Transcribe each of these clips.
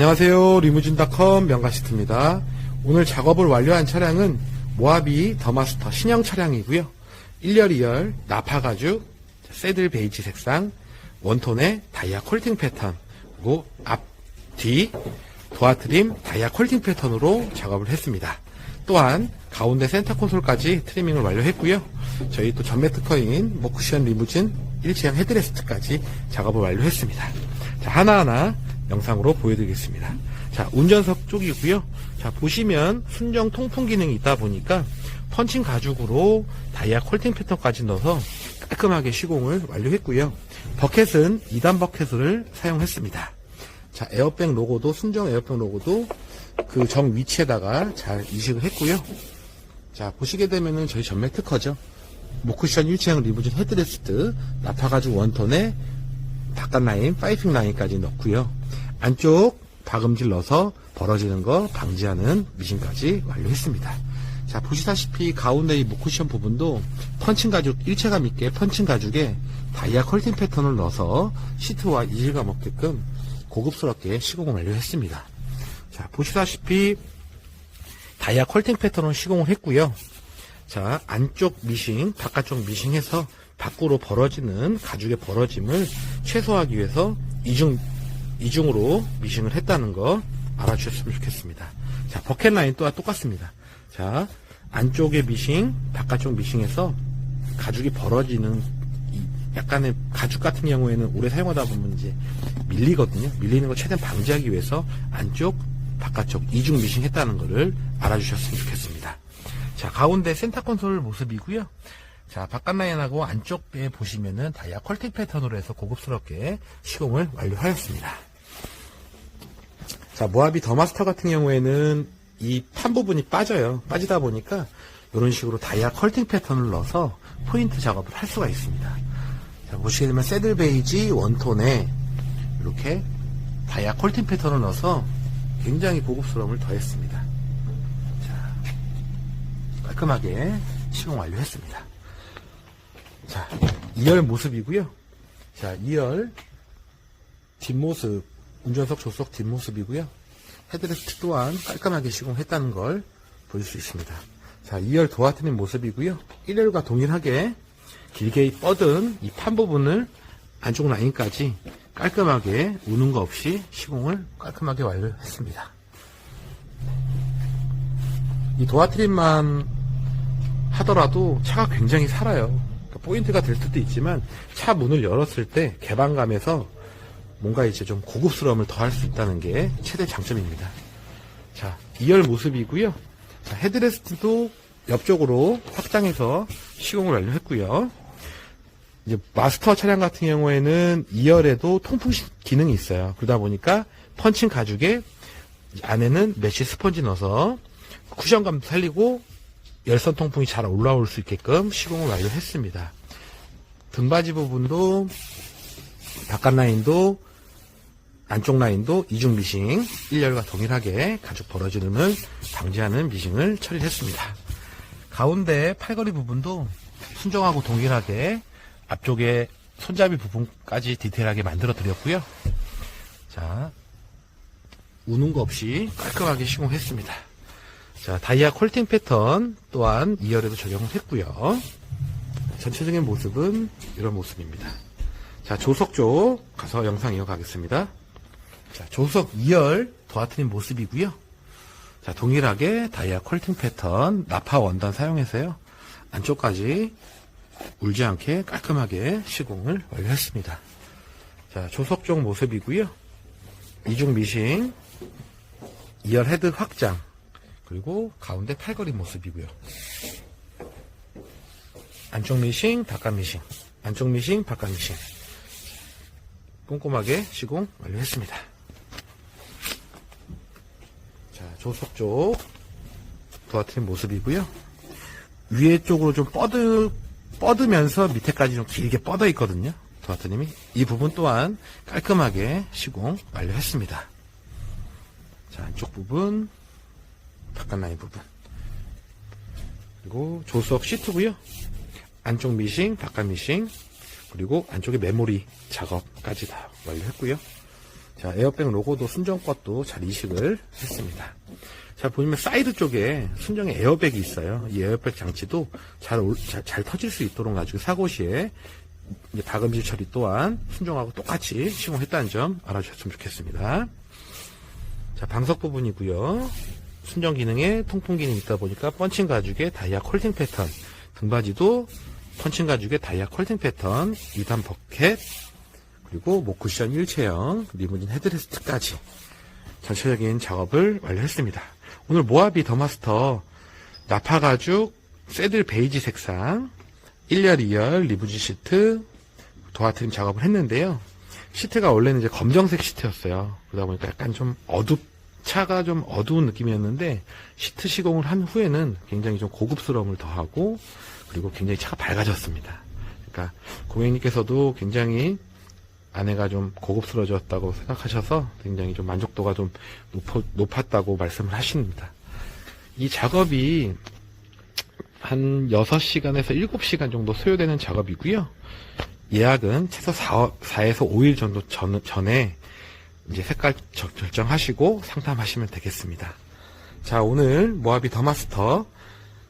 안녕하세요. 리무진닷컴 명가시트입니다. 오늘 작업을 완료한 차량은 모하비 더마스터 신형 차량이고요. 1열, 2열, 나파 가죽, 새들 베이지 색상, 원톤의 다이아 콜팅 패턴, 그리고 앞, 뒤, 도어 트림 다이아 콜팅 패턴으로 작업을 했습니다. 또한 가운데 센터 콘솔까지 트리밍을 완료했고요. 저희 또 전매 특허인 모쿠션 리무진 1취향 헤드레스트까지 작업을 완료했습니다. 자, 하나하나 영상으로 보여드리겠습니다. 자, 운전석 쪽이고요. 자, 보시면 순정 통풍 기능이 있다 보니까 펀칭 가죽으로 다이아 콜팅 패턴까지 넣어서 깔끔하게 시공을 완료했고요. 버켓은 2단 버켓을 사용했습니다. 자, 에어백 로고도 순정 에어백 로고도 그 정 위치에다가 잘 이식을 했고요. 자, 보시게 되면은 저희 전매 특허죠. 모쿠션 1취향 리무진 헤드레스트 나파 가죽 원톤에 바깥 라인, 파이핑 라인까지 넣고요. 안쪽 박음질 넣어서 벌어지는 거 방지하는 미싱까지 완료했습니다. 자, 보시다시피 가운데 이 모쿠션 부분도 펀칭 가죽, 일체감 있게 펀칭 가죽에 다이아 컬팅 패턴을 넣어서 시트와 이질감 없게끔 고급스럽게 시공을 완료했습니다. 자, 보시다시피 다이아 컬팅 패턴을 시공을 했고요. 자, 안쪽 미싱, 바깥쪽 미싱해서 밖으로 벌어지는 가죽의 벌어짐을 최소화하기 위해서 이중, 이중으로 미싱을 했다는 거 알아주셨으면 좋겠습니다. 자, 버켓 라인 또한 똑같습니다. 자, 안쪽의 미싱, 바깥쪽 미싱에서 가죽이 벌어지는 이 약간의 가죽 같은 경우에는 오래 사용하다 보면 이제 밀리거든요. 밀리는 걸 최대한 방지하기 위해서 안쪽, 바깥쪽 이중 미싱 했다는 것을 알아주셨으면 좋겠습니다. 자, 가운데 센터 콘솔 모습이고요. 자, 바깥 라인하고 안쪽에 보시면은 다이아 컬팅 패턴으로 해서 고급스럽게 시공을 완료하였습니다. 자, 모하비 더마스터 같은 경우에는 이 판 부분이 빠져요. 빠지다 보니까 이런 식으로 다이아 컬팅 패턴을 넣어서 포인트 작업을 할 수가 있습니다. 자, 보시게 되면 새들 베이지 원톤에 이렇게 다이아 컬팅 패턴을 넣어서 굉장히 고급스러움을 더했습니다. 자, 깔끔하게 시공 완료했습니다. 자, 2열 모습이고요. 자, 2열 뒷모습, 운전석 조석 뒷모습이고요. 헤드레스트 또한 깔끔하게 시공했다는 걸볼수 있습니다. 자, 2열 도어트린 모습이고요. 1열과 동일하게 길게 뻗은 이 판 부분을 안쪽 라인까지 깔끔하게 우는 거 없이 시공을 깔끔하게 완료했습니다. 이 도어 트림만 하더라도 차가 굉장히 살아요. 그러니까 포인트가 될 수도 있지만 차 문을 열었을 때 개방감에서 뭔가 이제 좀 고급스러움을 더할 수 있다는 게 최대 장점입니다. 자, 2열 모습이고요. 자, 헤드레스트도 옆쪽으로 확장해서 시공을 완료했고요. 이제 마스터 차량 같은 경우에는 2열에도 통풍 시- 기능이 있어요. 그러다 보니까 펀칭 가죽에 안에는 메쉬 스펀지 넣어서 쿠션감도 살리고 열선 통풍이 잘 올라올 수 있게끔 시공을 완료했습니다. 등받이 부분도 바깥 라인도 안쪽 라인도 이중 미싱 1열과 동일하게 가죽 벌어지름을 방지하는 미싱을 처리했습니다. 가운데 팔걸이 부분도 순정하고 동일하게 앞쪽에 손잡이 부분까지 디테일하게 만들어 드렸고요. 자, 우는 거 없이 깔끔하게 시공했습니다. 자, 다이아 콜팅 패턴 또한 2열에도 적용을 했고요. 전체적인 모습은 이런 모습입니다. 자, 조석 쪽 가서 영상 이어가겠습니다. 자, 조석 2열 도와트린 모습이고요. 자, 동일하게 다이아 콜팅 패턴 나파 원단 사용해서요. 안쪽까지 울지 않게 깔끔하게 시공을 완료했습니다. 자, 조석 쪽 모습이고요. 이중 미싱, 2열 헤드 확장, 그리고 가운데 팔걸이 모습이고요. 안쪽 미싱, 바깥 미싱, 안쪽 미싱, 바깥 미싱. 꼼꼼하게 시공 완료했습니다. 자, 조석 쪽 도와트린 모습이고요. 위에 쪽으로 좀 뻗으, 뻗으면서 밑에까지 좀 길게 뻗어 있거든요. 도와트님이. 이 부분 또한 깔끔하게 시공 완료했습니다. 자, 안쪽 부분, 바깥 라인 부분. 그리고 조석 시트고요. 안쪽 미싱, 바깥 미싱, 그리고 안쪽에 메모리 작업까지 다 완료했고요. 자, 에어백 로고도 순정 것도 잘 이식을 했습니다. 자, 보시면 사이드 쪽에 순정의 에어백이 있어요. 이 에어백 장치도 잘, 올- 잘, 잘 터질 수 있도록 가지고 사고 시에 이제 박음질 처리 또한 순정하고 똑같이 시공했다는 점 알아주셨으면 좋겠습니다. 자, 방석 부분이고요. 순정 기능에 통풍 기능이 있다 보니까 펀칭 가죽의 다이아 콜팅 패턴, 등바지도 펀칭 가죽의 다이아 콜팅 패턴, 2단 버켓, 그리고 목 쿠션 일체형, 리무진 헤드레스트까지 전체적인 작업을 완료했습니다. 오늘 모하비 더마스터 나파 가죽 새들 베이지 색상 1열 2열 리무진 시트 도화트림 작업을 했는데요. 시트가 원래는 이제 검정색 시트였어요. 그러다 보니까 약간 좀 어둡 차가 좀 어두운 느낌이었는데 시트 시공을 한 후에는 굉장히 좀 고급스러움을 더하고 그리고 굉장히 차가 밝아졌습니다. 그러니까 고객님께서도 굉장히 아내가 좀 고급스러워졌다고 생각하셔서 굉장히 좀 만족도가 좀 높, 높았다고 말씀을 하십니다. 이 작업이 한 6시간에서 7시간 정도 소요되는 작업이고요. 예약은 최소 4, 4에서 5일 정도 전, 전에 이제 색깔 적- 결정하시고 상담하시면 되겠습니다. 자, 오늘 모하비 더마스터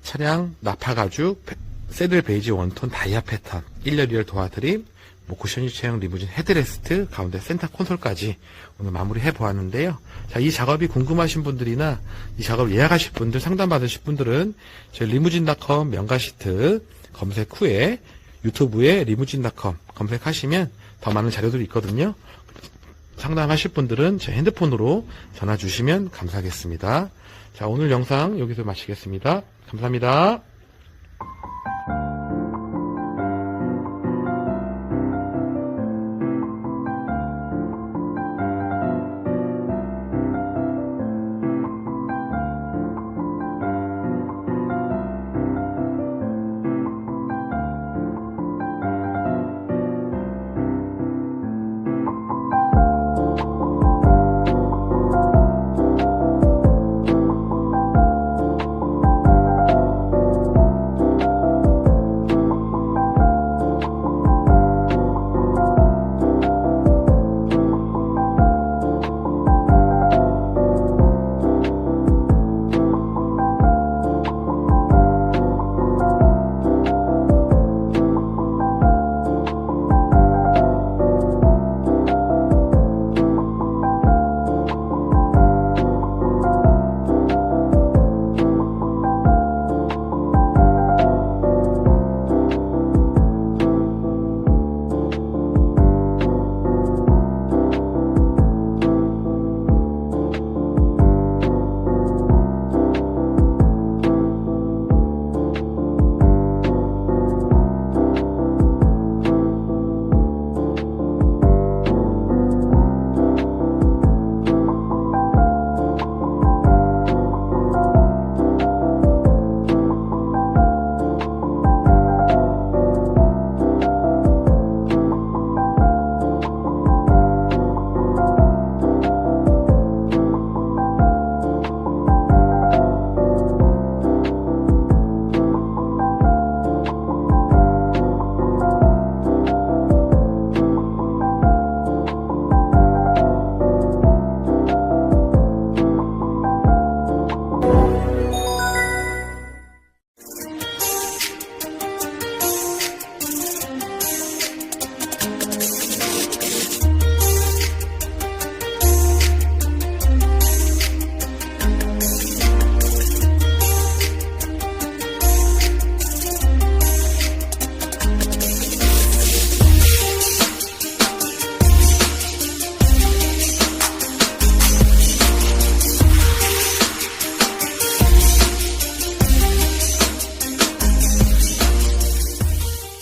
차량 나파 가죽 베- 새들 베이지 원톤 다이아 패턴 1열 2열 도와드림 모쿠션 유체형 리무진 헤드레스트 가운데 센터 콘솔까지 오늘 마무리 해 보았는데요. 자, 이 작업이 궁금하신 분들이나 이 작업을 예약하실 분들 상담 받으실 분들은 저희 리무진닷컴 명가 시트 검색 후에 유튜브에 리무진닷컴 검색하시면 더 많은 자료들이 있거든요. 상담하실 분들은 제 핸드폰으로 전화 주시면 감사하겠습니다. 자, 오늘 영상 여기서 마치겠습니다. 감사합니다.